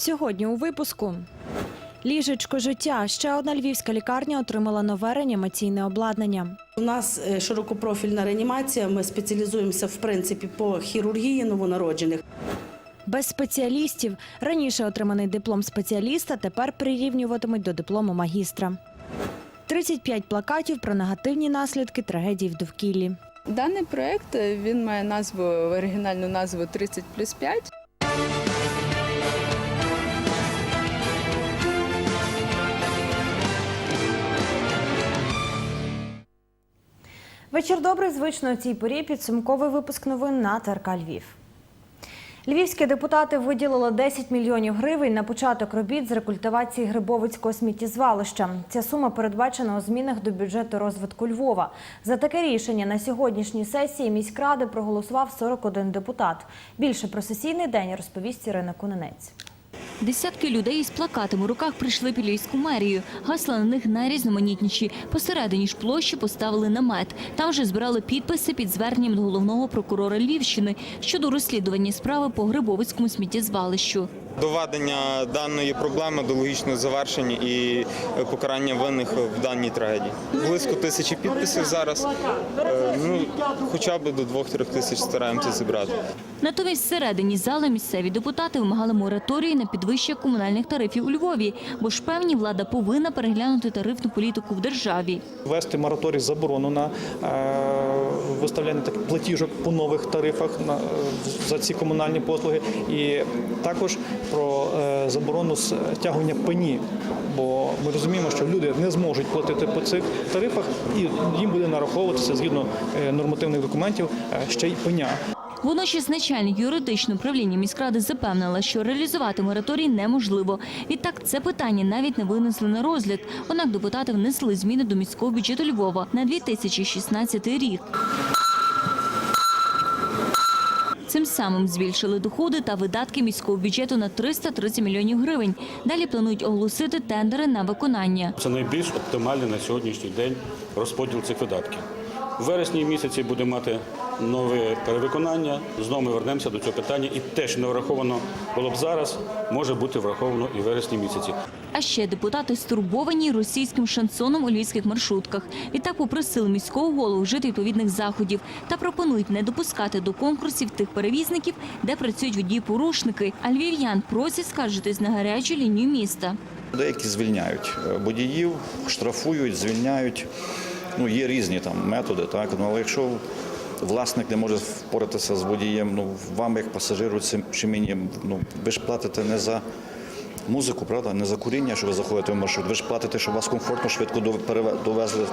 Сьогодні у випуску. Ліжечко життя. Ще одна львівська лікарня отримала нове реанімаційне обладнання. У нас е, широкопрофільна реанімація. Ми спеціалізуємося в принципі по хірургії новонароджених. Без спеціалістів раніше отриманий диплом спеціаліста тепер прирівнюватимуть до диплому магістра. 35 плакатів про негативні наслідки трагедії в довкіллі. Даний проект е, він має назву оригінальну назву 30 плюс 5. Вечір добрий, звично у цій порі підсумковий випуск новин на ТРК Львів. Львівські депутати виділили 10 мільйонів гривень на початок робіт з рекультивації Грибовицького сміттєзвалища. Ця сума передбачена у змінах до бюджету розвитку Львова. За таке рішення на сьогоднішній сесії міськради проголосував 41 депутат. Більше про сесійний день розповість Ірина Куненець. Десятки людей із плакатами у руках прийшли під Львівську мерію. Гасла на них найрізноманітніші. Посередині ж площі поставили намет. Там же збирали підписи під зверненням до головного прокурора Львівщини щодо розслідування справи по Грибовицькому сміттєзвалищу. Доведення даної проблеми до логічного завершення і покарання винних в даній трагедії. Близько тисячі підписів зараз. Е, Ну, хоча б до двох-трьох тисяч стараємося зібрати. Натомість всередині зали місцеві депутати вимагали мораторії на підвищення комунальних тарифів у Львові, бо ж певні влада повинна переглянути тарифну політику в державі. Ввести мораторій заборону на е, виставляння таких платіжок по нових тарифах на, е, за ці комунальні послуги, і також про е, заборону стягування пені. Бо ми розуміємо, що люди не зможуть платити по цих тарифах, і їм буде нараховуватися згідно е, нормативних документів е, ще й пеня. Водночас начальник юридичного управління міськради запевнила, що реалізувати мораторій неможливо. Відтак це питання навіть не винесли на розгляд. Однак депутати внесли зміни до міського бюджету Львова на 2016 рік. Цим самим збільшили доходи та видатки міського бюджету на 330 мільйонів гривень. Далі планують оголосити тендери на виконання. Це найбільш оптимальний на сьогоднішній день розподіл цих видатків. У вересні місяці будемо мати нове перевиконання. Знову ми вернемося до цього питання. І те, що не враховано було б зараз, може бути враховано і в вересні місяці. А ще депутати стурбовані російським шансоном у львівських маршрутках. Відтак попросили міського голову вжити відповідних заходів та пропонують не допускати до конкурсів тих перевізників, де працюють водії-порушники. А львів'ян просять скаржитись на гарячу лінію міста. Деякі звільняють е, водіїв, штрафують, звільняють. Ну, є різні там методи, так. Ну, але якщо власник не може впоратися з водієм, ну вам, як пасажиру, цим чи мені, ну ви ж платите не за музику, правда, не за куріння, що ви заходите в маршрут. Ви ж платите, щоб вас комфортно, швидко довезли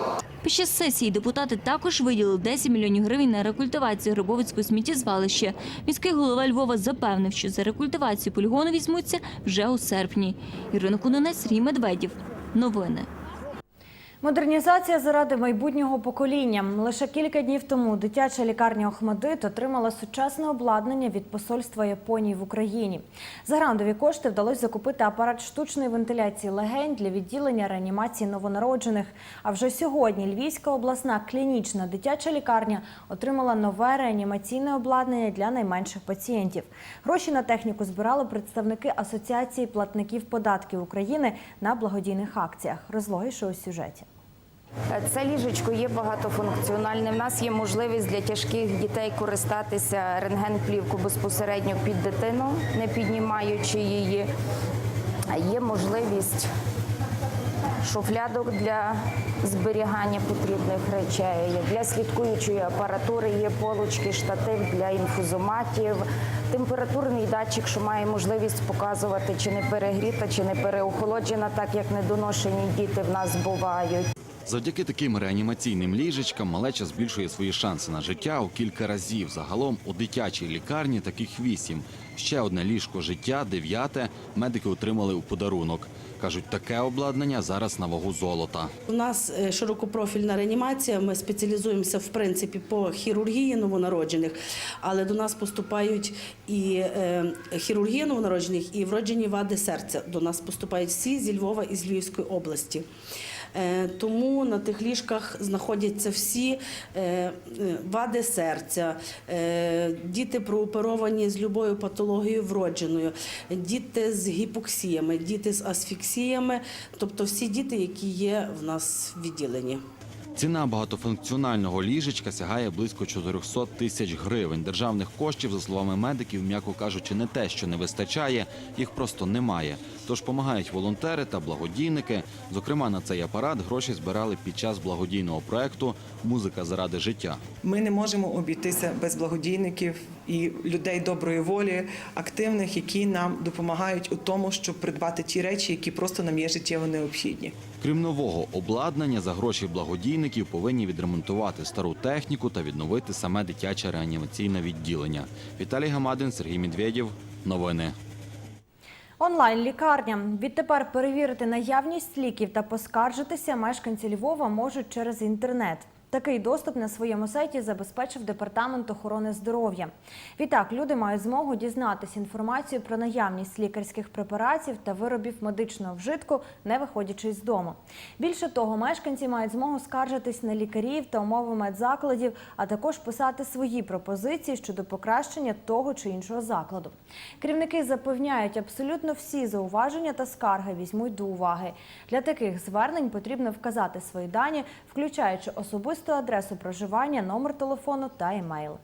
Під час сесії депутати також виділили 10 мільйонів гривень на рекультивацію Грибовицького сміттєзвалища. Міський голова Львова запевнив, що за рекультивацію полігону візьмуться вже у серпні. Ірина Кунонець, Сергій Медведєв. Новини. Модернізація заради майбутнього покоління. Лише кілька днів тому дитяча лікарня Охмадит отримала сучасне обладнання від посольства Японії в Україні. За грантові кошти вдалося закупити апарат штучної вентиляції легень для відділення реанімації новонароджених. А вже сьогодні Львівська обласна клінічна дитяча лікарня отримала нове реанімаційне обладнання для найменших пацієнтів. Гроші на техніку збирали представники Асоціації платників податків України на благодійних акціях. Розлогіше у сюжеті. Це ліжечко є багатофункціональне. В нас є можливість для тяжких дітей користатися рентген-плівку безпосередньо під дитину, не піднімаючи її. Є можливість шуфлядок для зберігання потрібних речей, для слідкуючої апаратури є полочки, штатив для інфузоматів, температурний датчик, що має можливість показувати, чи не перегріта, чи не переохолоджена, так як недоношені діти в нас бувають. Завдяки таким реанімаційним ліжечкам малеча збільшує свої шанси на життя у кілька разів. Загалом у дитячій лікарні таких вісім. Ще одне ліжко життя, дев'яте, медики отримали у подарунок. Кажуть, таке обладнання зараз на вагу золота. У нас е, широкопрофільна реанімація. Ми спеціалізуємося в принципі по хірургії новонароджених, але до нас поступають і е, хірургія новонароджених, і вроджені вади серця. До нас поступають всі зі Львова і з Львівської області. Е, Тому на тих ліжках знаходяться всі е, е, вади серця, діти прооперовані з любою патологією вродженою, діти з гіпоксіями, діти з асфіксіями, тобто всі діти, які є в нас в відділенні. Ціна багатофункціонального ліжечка сягає близько 400 тисяч гривень. Державних коштів, за словами медиків, м'яко кажучи, не те, що не вистачає, їх просто немає. Тож допомагають волонтери та благодійники. Зокрема, на цей апарат гроші збирали під час благодійного проекту Музика заради життя. Ми не можемо обійтися без благодійників і людей доброї волі, активних, які нам допомагають у тому, щоб придбати ті речі, які просто нам є життєво необхідні. Крім нового обладнання, за гроші благодійників повинні відремонтувати стару техніку та відновити саме дитяче реанімаційне відділення. Віталій Гамадин, Сергій Медведєв. Новини. Онлайн-лікарня. Відтепер перевірити наявність ліків та поскаржитися мешканці Львова можуть через інтернет. Такий доступ на своєму сайті забезпечив департамент охорони здоров'я. Відтак люди мають змогу дізнатися інформацію про наявність лікарських препаратів та виробів медичного вжитку, не виходячи з дому. Більше того, мешканці мають змогу скаржитись на лікарів та умови медзакладів, а також писати свої пропозиції щодо покращення того чи іншого закладу. Керівники запевняють, абсолютно всі зауваження та скарги візьмуть до уваги. Для таких звернень потрібно вказати свої дані, включаючи особисту адресу проживання, номер телефону та емейл.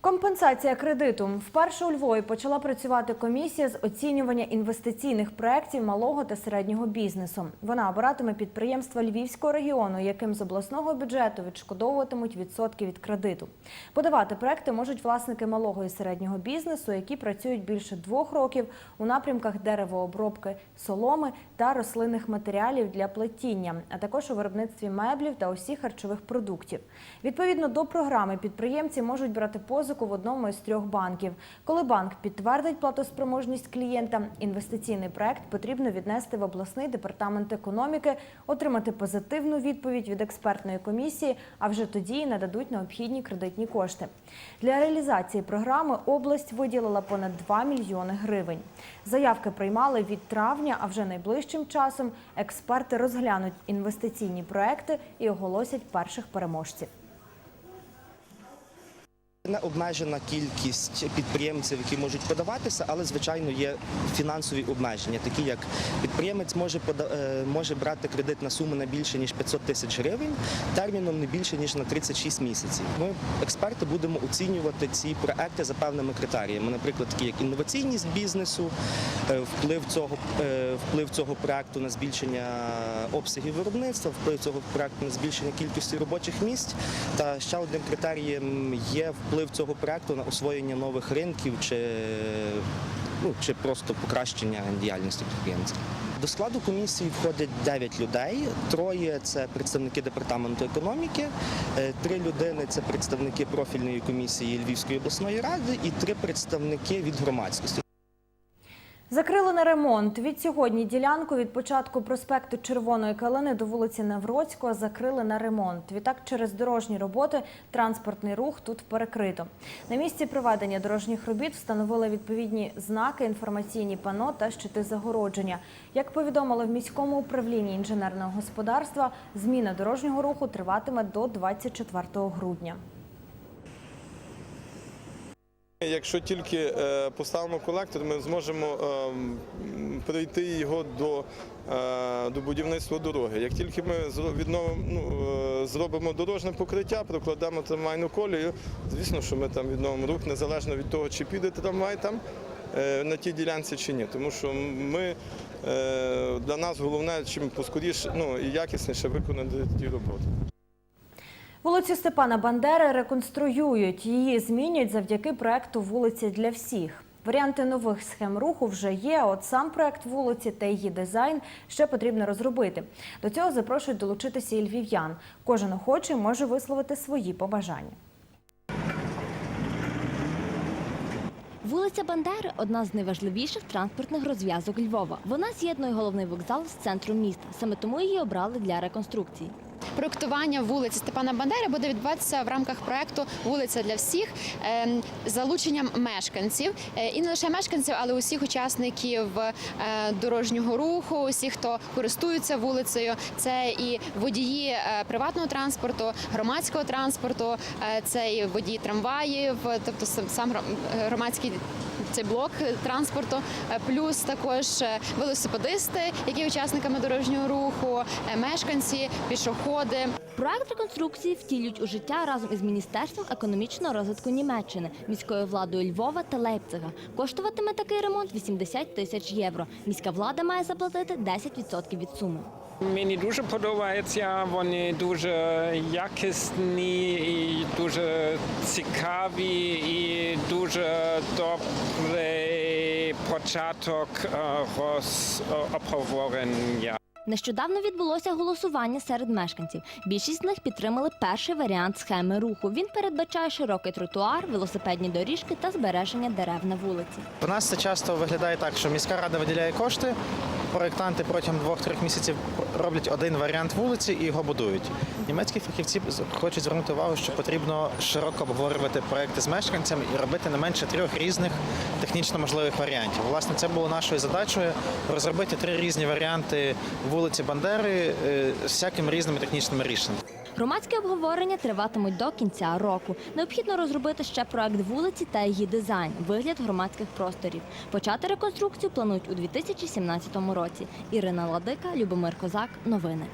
Компенсація кредиту. Вперше у Львові почала працювати комісія з оцінювання інвестиційних проєктів малого та середнього бізнесу. Вона обиратиме підприємства Львівського регіону, яким з обласного бюджету відшкодовуватимуть відсотки від кредиту. Подавати проекти можуть власники малого і середнього бізнесу, які працюють більше двох років у напрямках деревообробки, соломи та рослинних матеріалів для плетіння, а також у виробництві меблів та усіх харчових продуктів. Відповідно до програми, підприємці можуть брати позику в одному із трьох банків. Коли банк підтвердить платоспроможність клієнта, інвестиційний проект потрібно віднести в обласний департамент економіки, отримати позитивну відповідь від експертної комісії, а вже тоді нададуть необхідні кредитні кошти. Для реалізації програми область виділила понад 2 мільйони гривень. Заявки приймали від травня, а вже найближчим часом експерти розглянуть інвестиційні проекти і оголосять перших переможців. Не обмежена кількість підприємців, які можуть подаватися, але звичайно є фінансові обмеження, такі як підприємець може е, може брати кредит на суму не більше ніж 500 тисяч гривень, терміном не більше ніж на 36 місяців. Ми експерти будемо оцінювати ці проекти за певними критеріями, наприклад, такі як інноваційність бізнесу, е, вплив цього е, вплив цього проекту на збільшення обсягів виробництва, вплив цього проекту на збільшення кількості робочих місць. Та ще одним критерієм є вплив цього проекту на освоєння нових ринків чи, ну, чи просто покращення діяльності підприємців. До складу комісії входять 9 людей. Троє це представники департаменту економіки, е, три людини це представники профільної комісії Львівської обласної ради і три представники від громадськості. Закрили на ремонт. Від сьогодні ділянку від початку проспекту Червоної Калини до вулиці Невроцького закрили на ремонт. Відтак через дорожні роботи транспортний рух тут перекрито. На місці проведення дорожніх робіт встановили відповідні знаки, інформаційні пано та щити загородження. Як повідомили в міському управлінні інженерного господарства, зміна дорожнього руху триватиме до 24 грудня. Якщо тільки е, поставимо колектор, ми зможемо е, м, перейти його до, е, до будівництва дороги. Як тільки ми відновимо, ну, е, зробимо дорожне покриття, прокладемо трамвайну колію, звісно, що ми там відновимо рух незалежно від того, чи піде трамвай там на тій ділянці чи ні. Тому що ми, для нас головне, чим поскоріше ну, і якісніше виконати ті роботи. Вулицю Степана Бандери реконструюють. Її змінюють завдяки проекту Вулиці для всіх. Варіанти нових схем руху вже є. От сам проект вулиці та її дизайн ще потрібно розробити. До цього запрошують долучитися і львів'ян. Кожен охочий може висловити свої побажання. Вулиця Бандери одна з найважливіших транспортних розв'язок Львова. Вона з'єднує головний вокзал з центром міста. Саме тому її обрали для реконструкції. Проектування вулиці Степана Бандери буде відбуватися в рамках проекту Вулиця для всіх ем, залученням мешканців Е, і не лише мешканців, але усіх учасників е, дорожнього руху, усіх, хто користується вулицею. Це і водії е, приватного транспорту, громадського транспорту, це і водії трамваїв, тобто сам громадський цей блок транспорту, е, плюс також е, велосипедисти, які учасниками дорожнього руху, е, мешканці, пішоходи. Проект реконструкції втілюють у життя разом із Міністерством економічного розвитку Німеччини, міською владою Львова та Лейпцига. Коштуватиме такий ремонт 80 тисяч євро. Міська влада має заплатити 10% від суми. Мені дуже подобається, вони дуже якісні і дуже цікаві і дуже добрий початок е, обговорення. Нещодавно відбулося голосування серед мешканців. Більшість з них підтримали перший варіант схеми руху. Він передбачає широкий тротуар, велосипедні доріжки та збереження дерев на вулиці. У нас це часто виглядає так, що міська рада виділяє кошти, проєктанти протягом двох-трьох місяців роблять один варіант вулиці і його будують. Німецькі фахівці хочуть звернути увагу, що потрібно широко обговорювати проекти з мешканцями і робити не менше трьох різних технічно можливих варіантів. Власне, це було нашою задачею розробити три різні варіанти вулиці Бандери е, з всякими різними технічними рішеннями. Громадські обговорення триватимуть до кінця року. Необхідно розробити ще проект вулиці та її дизайн, вигляд громадських просторів. Почати реконструкцію планують у 2017 році. Ірина Ладика, Любомир Козак. Новини.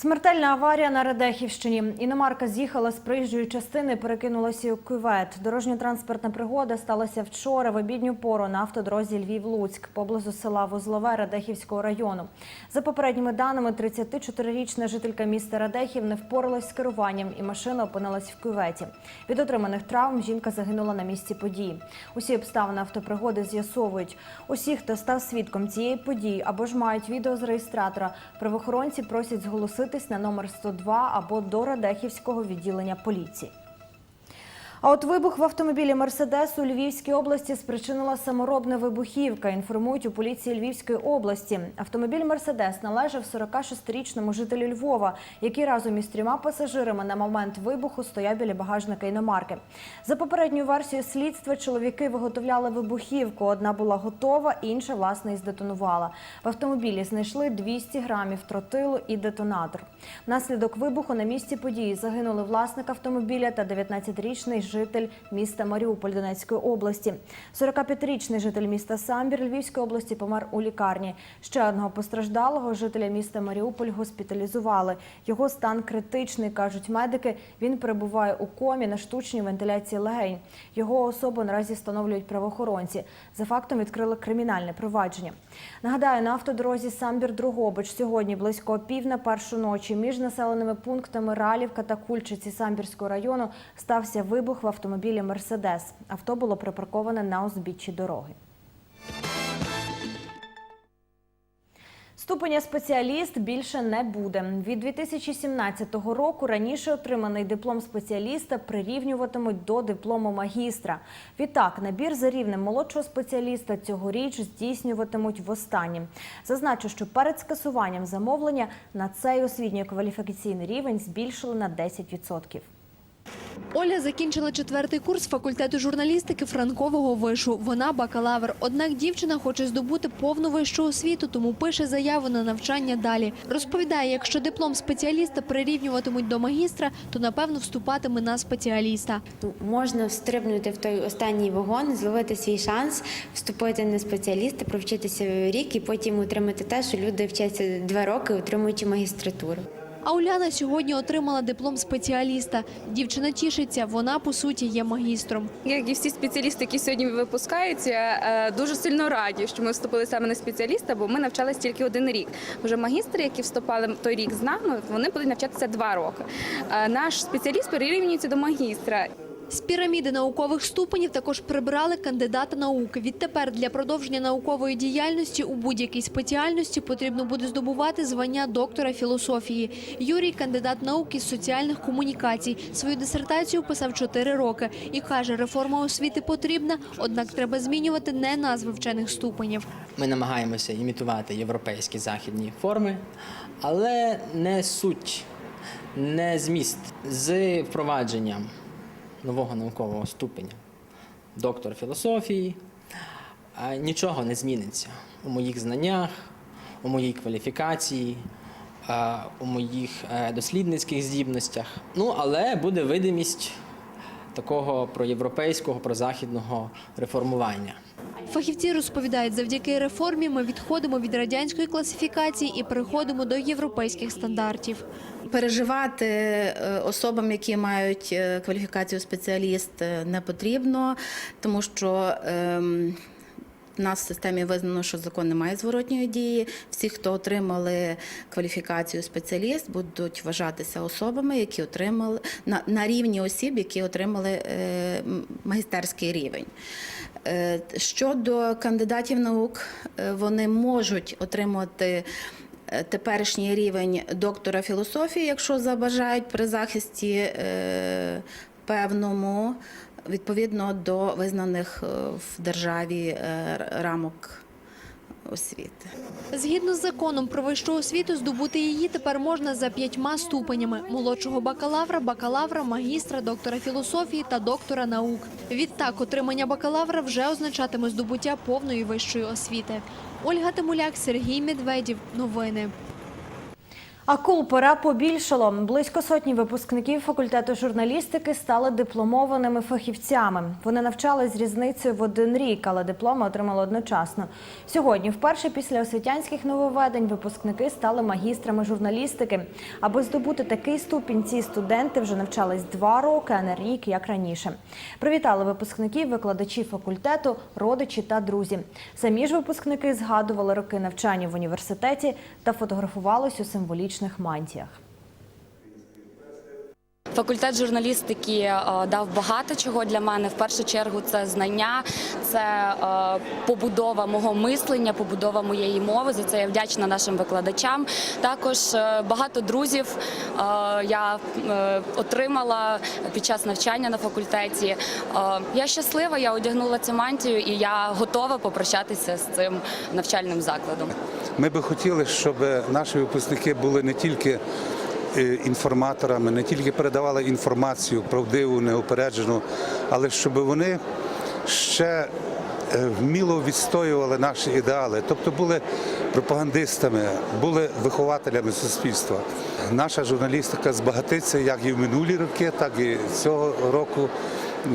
Смертельна аварія на Радехівщині. Іномарка з'їхала з проїжджої частини, перекинулася у кювет. Дорожньо-транспортна пригода сталася вчора в обідню пору на автодрозі Львів-Луцьк поблизу села Вузлове Радехівського району. За попередніми даними, 34-річна жителька міста Радехів не впоралась з керуванням і машина опинилась в кюветі. Від отриманих травм жінка загинула на місці події. Усі обставини автопригоди з'ясовують. Усі, хто став свідком цієї події або ж мають відео з реєстратора, правоохоронці просять зголоситись на номер 102 або до Радехівського відділення поліції. А от вибух в автомобілі Мерседес у Львівській області спричинила саморобна вибухівка. Інформують у поліції Львівської області. Автомобіль Мерседес належав 46-річному жителю Львова, який разом із трьома пасажирами на момент вибуху стояв біля багажника іномарки. За попередньою версією слідства чоловіки виготовляли вибухівку. Одна була готова, інша власне і здетонувала. В автомобілі знайшли 200 грамів тротилу і детонатор. Внаслідок вибуху на місці події загинули власник автомобіля та 19-річний житель міста Маріуполь Донецької області. 45-річний житель міста Самбір Львівської області помер у лікарні. Ще одного постраждалого жителя міста Маріуполь госпіталізували. Його стан критичний, кажуть медики. Він перебуває у комі на штучній вентиляції легень. Його особу наразі встановлюють правоохоронці. За фактом відкрили кримінальне провадження. Нагадаю, на автодорозі Самбір-Другобич сьогодні близько пів на першу ночі між населеними пунктами Ралівка та Кульчиці Самбірського району стався вибух в автомобілі Мерседес. Авто було припарковане на узбіччі дороги. Ступеня спеціаліст більше не буде. Від 2017 року раніше отриманий диплом спеціаліста прирівнюватимуть до диплому магістра. Відтак, набір за рівнем молодшого спеціаліста цьогоріч здійснюватимуть востаннє. Зазначу, що перед скасуванням замовлення на цей освітньо-кваліфікаційний рівень збільшили на 10%. Оля закінчила четвертий курс факультету журналістики Франкового вишу. Вона бакалавр. Однак дівчина хоче здобути повну вищу освіту, тому пише заяву на навчання далі. Розповідає, якщо диплом спеціаліста прирівнюватимуть до магістра, то напевно вступатиме на спеціаліста. Можна встрибнути в той останній вагон, зловити свій шанс, вступити на спеціаліста, провчитися рік і потім отримати те, що люди вчаться два роки, отримуючи магістратуру. А Уляна сьогодні отримала диплом спеціаліста. Дівчина тішиться, вона по суті є магістром. Як і всі спеціалісти, які сьогодні випускаються, е, дуже сильно раді, що ми вступили саме на спеціаліста, бо ми навчалися тільки один рік. Вже магістри, які вступали той рік з нами, вони будуть навчатися два роки. Е, Наш спеціаліст перерівнюється до магістра. З піраміди наукових ступенів також прибрали кандидата наук. Відтепер для продовження наукової діяльності у будь-якій спеціальності потрібно буде здобувати звання доктора філософії. Юрій кандидат наук із соціальних комунікацій. Свою дисертацію писав 4 роки і каже, реформа освіти потрібна, однак треба змінювати не назви вчених ступенів. Ми намагаємося імітувати європейські західні форми, але не суть, не зміст з впровадженням нового наукового ступеня доктор філософії. Нічого не зміниться у моїх знаннях, у моїй кваліфікації, у моїх е, дослідницьких здібностях. Ну, але буде видимість такого проєвропейського, прозахідного реформування. Фахівці розповідають, завдяки реформі ми відходимо від радянської класифікації і переходимо до європейських стандартів. Переживати е, особам, які мають е, кваліфікацію спеціаліст, е, не потрібно, тому що ем, нас в системі визнано, що закон не має зворотньої дії. Всі, хто отримали кваліфікацію спеціаліст, будуть вважатися особами, які отримали на, на рівні осіб, які отримали магістерський рівень. Е, Щодо кандидатів наук, е, вони можуть отримувати е, теперішній рівень доктора філософії, якщо забажають при захисті певному, відповідно до визнаних в державі рамок освіти. Згідно з законом про вищу освіту, здобути її тепер можна за п'ятьма ступенями: молодшого бакалавра, бакалавра, магістра, доктора філософії та доктора наук. Відтак, отримання бакалавра вже означатиме здобуття повної вищої освіти. Ольга Тимуляк, Сергій Медведів. Новини. Акул пора побільшало. Близько сотні випускників факультету журналістики стали дипломованими фахівцями. Вони навчались з різницею в один рік, але дипломи отримали одночасно. Сьогодні, вперше після освітянських нововведень, випускники стали магістрами журналістики. Аби здобути такий ступінь, ці студенти вже навчались два роки, а не рік, як раніше. Привітали випускників, викладачі факультету, родичі та друзі. Самі ж випускники згадували роки навчання в університеті та фотографувались у символічних мантіях. Факультет журналістики е, дав багато чого для мене. В першу чергу це знання, це е, побудова мого мислення, побудова моєї мови. За це я вдячна нашим викладачам. Також е, багато друзів я отримала під час навчання на факультеті. Я щаслива, я одягнула цю мантію і я готова попрощатися з цим навчальним закладом. Ми би хотіли, щоб наші випускники були не тільки інформаторами, не тільки передавали інформацію правдиву, неупереджену, але щоб вони ще е, вміло відстоювали наші ідеали, тобто були пропагандистами, були вихователями суспільства. Наша журналістика збагатиться як і в минулі роки, так і цього року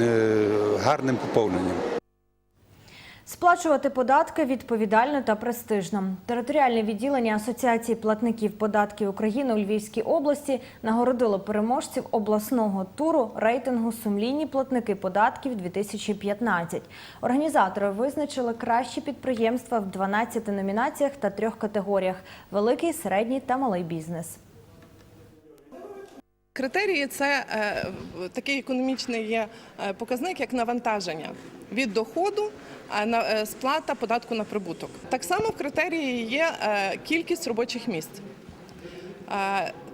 е, гарним поповненням. Сплачувати податки відповідально та престижно. Територіальне відділення Асоціації платників податків України у Львівській області нагородило переможців обласного туру рейтингу Сумлінні платники податків 2015. Організатори визначили кращі підприємства в 12 номінаціях та трьох категоріях: великий, середній та малий бізнес. Критерії це е, такий економічний є е, показник, як навантаження від доходу, е, сплата податку на прибуток. Так само в критерії є кількість робочих місць.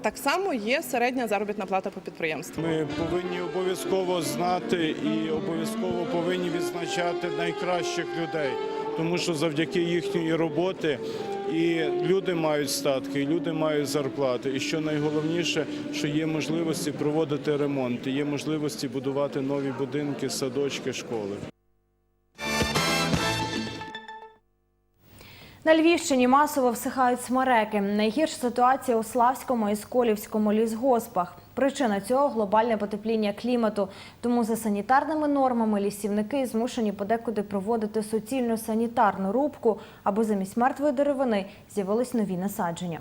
Так само є середня заробітна плата по підприємству. Ми повинні обов'язково знати і обов'язково повинні відзначати найкращих людей, тому що завдяки їхньої роботи і люди мають статки, і люди мають зарплати. І що найголовніше, що є можливості проводити ремонти, є можливості будувати нові будинки, садочки, школи. На Львівщині масово всихають смереки. Найгірша ситуація у Славському і Сколівському лісгоспах. Причина цього глобальне потепління клімату. Тому за санітарними нормами лісівники змушені подекуди проводити суцільну санітарну рубку, аби замість мертвої деревини з'явились нові насадження.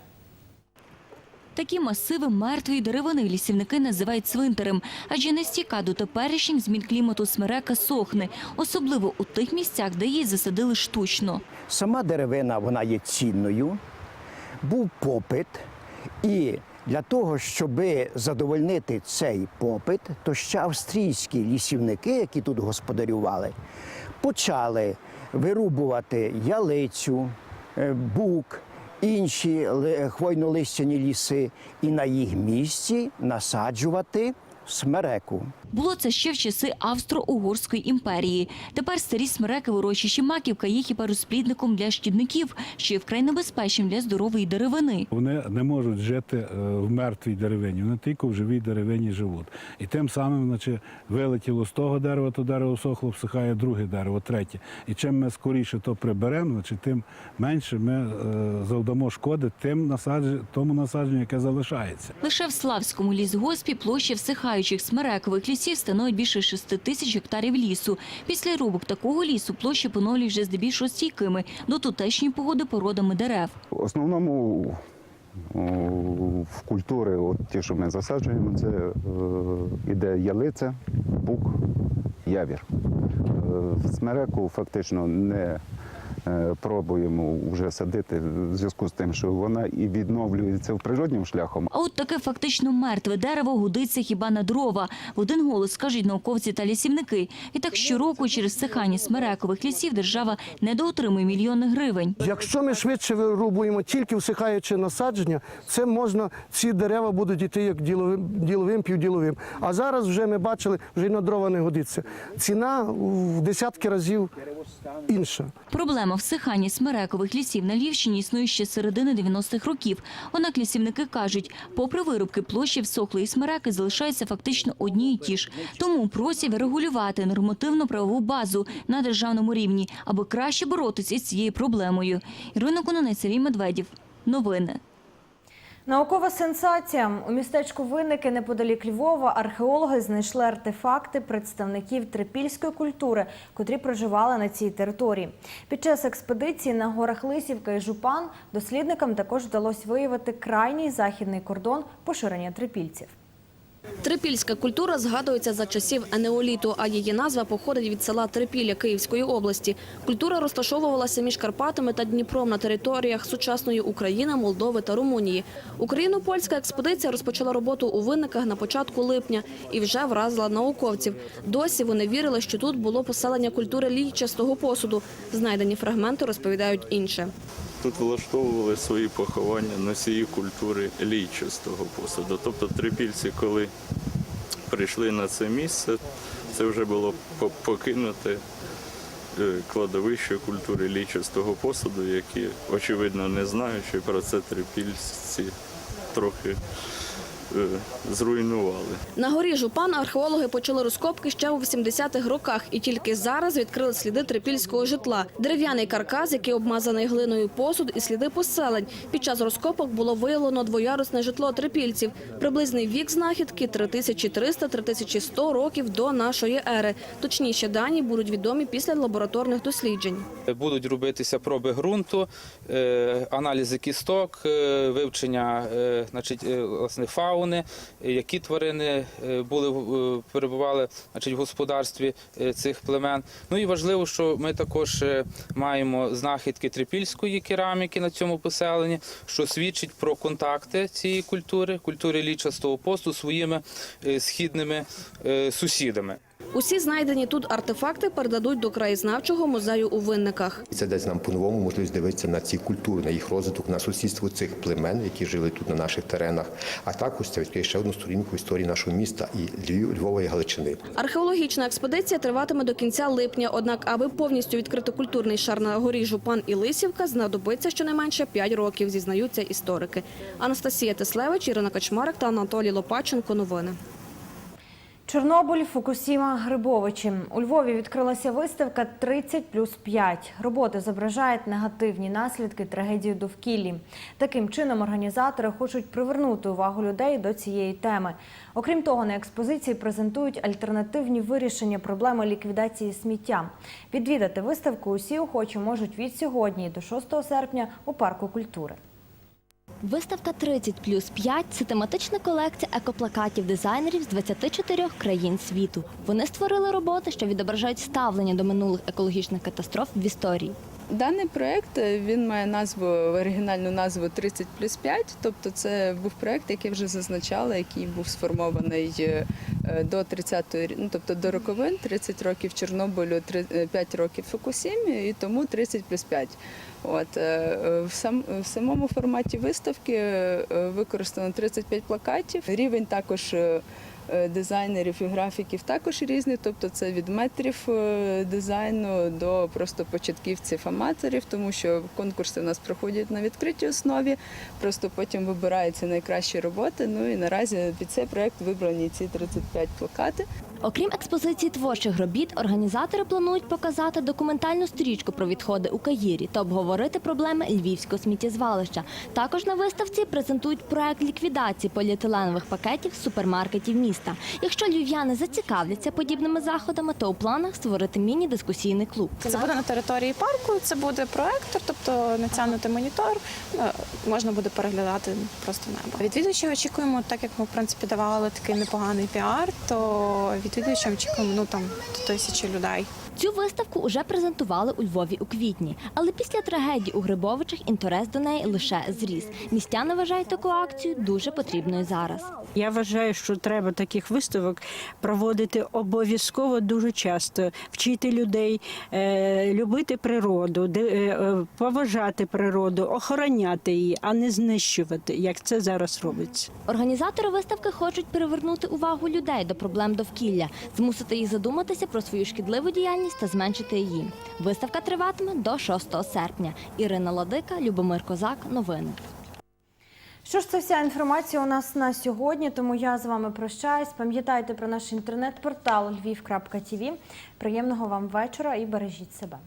Такі масиви мертвої деревини лісівники називають цвинтарем, адже нестійка до теперішніх змін клімату смерека сохне, особливо у тих місцях, де її засадили штучно. Сама деревина вона є цінною, був попит, і Для того, щоб задовольнити цей попит, то ще австрійські лісівники, які тут господарювали, почали вирубувати ялицю, е, бук, інші хвойнолистяні ліси і на їх місці насаджувати смереку. Було це ще в часи Австро-Угорської імперії. Тепер старі смереки урочищі маківка є хіба розплідником для шкідників, що є вкрай небезпечним для здорової деревини. Вони не можуть жити е, в мертвій деревині, вони тільки в живій деревині живуть. І тим самим, значить, вилетіло з того дерева, то дерево сохло, всихає друге дерево, третє. І чим ми скоріше то приберемо, значить, тим менше ми е, завдамо шкоди тим насадженню, тому насадженню, яке залишається. Лише в Славському лісгоспі площа всихаючих смерекових лісів становить більше 6 тисяч гектарів лісу. Після рубок такого лісу площі поновлюють вже здебільшого стійкими до тутешньої погоди породами дерев. В основному в культури, от ті, що ми засаджуємо, це е, іде ялиця, бук, явір. Е, в смереку фактично не е, пробуємо вже садити в зв'язку з тим, що вона і відновлюється в природнім шляхом, А от таке фактично мертве дерево годиться хіба на дрова. В один голос кажуть науковці та лісівники. І так щороку через всихання смерекових лісів держава недоотримує мільйони гривень. Якщо ми швидше вирубуємо тільки всихаюче насадження, це можна, ці дерева будуть йти як діловим, діловим півділовим. А зараз вже ми бачили, вже й на дрова не годиться. Ціна в десятки разів інша. Проблема всихання смерекових лісів на Львівщині існує ще з середини 90-х років. Однак лісівники кажуть, попри вирубки площі всохлої смереки залишаються фактично одні й ті ж. Тому просять регулювати нормативно-правову базу на державному рівні, аби краще боротися із цією проблемою. Ірина Кононець, Сергій Медведів. Новини. Наукова сенсація у містечку Винники неподалік Львова археологи знайшли артефакти представників трипільської культури, котрі проживали на цій території. Під час експедиції на горах Лисівка і Жупан дослідникам також вдалося виявити крайній західний кордон поширення трипільців. Трипільська культура згадується за часів енеоліту, а її назва походить від села Трипілля Київської області. Культура розташовувалася між Карпатами та Дніпром на територіях сучасної України, Молдови та Румунії. Україно-польська експедиція розпочала роботу у винниках на початку липня і вже вразила науковців. Досі вони вірили, що тут було поселення культури лійчастого посуду. Знайдені фрагменти розповідають інше. Тут влаштовували свої поховання носії культури лійчистого посуду. Тобто трипільці, коли прийшли на це місце, це вже було покинуте е, кладовище культури лійчистого посуду, які, очевидно, не знаючи про це трипільці трохи зруйнували. На горі Жупан археологи почали розкопки ще у 80-х роках і тільки зараз відкрили сліди трипільського житла. Дерев'яний каркас, який обмазаний глиною посуд і сліди поселень. Під час розкопок було виявлено двоярусне житло трипільців. Приблизний вік знахідки 3300-3100 років до нашої ери. Точніші дані будуть відомі після лабораторних досліджень. Будуть робитися проби ґрунту, е, аналізи кісток, е, вивчення е, значить, е, власне, фауни, е, які тварини е, були е, перебували значить, в господарстві цих племен. Ну і важливо, що ми також маємо знахідки трипільської кераміки на цьому поселенні, що свідчить про контакти цієї культури, культури лічастого посту своїми східними сусідами. Усі знайдені тут артефакти передадуть до краєзнавчого музею у Винниках. Це дасть нам по-новому можливість дивитися на ці культури, на їх розвиток, на сусідство цих племен, які жили тут на наших теренах. А також це відкриє ще одну сторінку історії нашого міста і Львова і Галичини. Археологічна експедиція триватиме до кінця липня. Однак, аби повністю відкрити культурний шар на горі Жупан і Лисівка, знадобиться щонайменше 5 років, зізнаються історики. Анастасія Теслевич, Ірина Качмарик та Анатолій Лопаченко. Новини. Чорнобиль, Фукусіма, Грибовичі. У Львові відкрилася виставка «30 плюс 5». Роботи зображають негативні наслідки трагедії довкіллі. Таким чином організатори хочуть привернути увагу людей до цієї теми. Окрім того, на експозиції презентують альтернативні вирішення проблеми ліквідації сміття. Відвідати виставку усі охочі можуть від сьогодні до 6 серпня у парку культури. Виставка 30 плюс 5 – це тематична колекція екоплакатів дизайнерів з 24 країн світу. Вони створили роботи, що відображають ставлення до минулих екологічних катастроф в історії. Даний проєкт е, він має назву оригінальну назву 30 плюс 5, тобто це був проєкт, який вже зазначала, який був сформований е, е, до 30-ї, ну тобто до роковин, 30 років Чорнобилю, три- е, 5 років Фукусімі, і тому 30 плюс 5. От в сам в самому форматі виставки використано 35 плакатів. Рівень також. Е, Дизайнерів і графіків також різні, тобто це від метрів е, дизайну до просто початківців аматорів, тому що конкурси у нас проходять на відкритій основі, просто потім вибираються найкращі роботи. Ну і наразі під цей проект вибрані ці 35 плакати. Окрім експозиції творчих робіт, організатори планують показати документальну стрічку про відходи у Каїрі та обговорити проблеми львівського сміттєзвалища. Також на виставці презентують проект ліквідації поліетиленових пакетів з супермаркетів міста. Якщо львів'яни зацікавляться подібними заходами, то у планах створити міні-дискусійний клуб. Це буде на території парку, це буде проектор, тобто натягнути монітор, ну, можна буде переглядати просто небо. Відвідувачів очікуємо, так як ми в принципі давали такий непоганий піар, то відвідувачам очікуємо ну там тисячі людей. Цю виставку уже презентували у Львові у квітні, але після трагедії у Грибовичах інтерес до неї лише зріс. Містяни вважають таку акцію дуже потрібною зараз. Я вважаю, що треба таких виставок проводити обов'язково дуже часто, вчити людей е, любити природу, е, е, поважати природу, охороняти її, а не знищувати, як це зараз робиться. Організатори виставки хочуть привернути увагу людей до проблем довкілля, змусити їх задуматися про свою шкідливу діяльність та зменшити її. Виставка триватиме до 6 серпня. Ірина Ладика, Любомир Козак. Новини. Що ж, це вся інформація у нас на сьогодні, тому я з вами прощаюсь. Пам'ятайте про наш інтернет-портал lviv.tv. Приємного вам вечора і бережіть себе.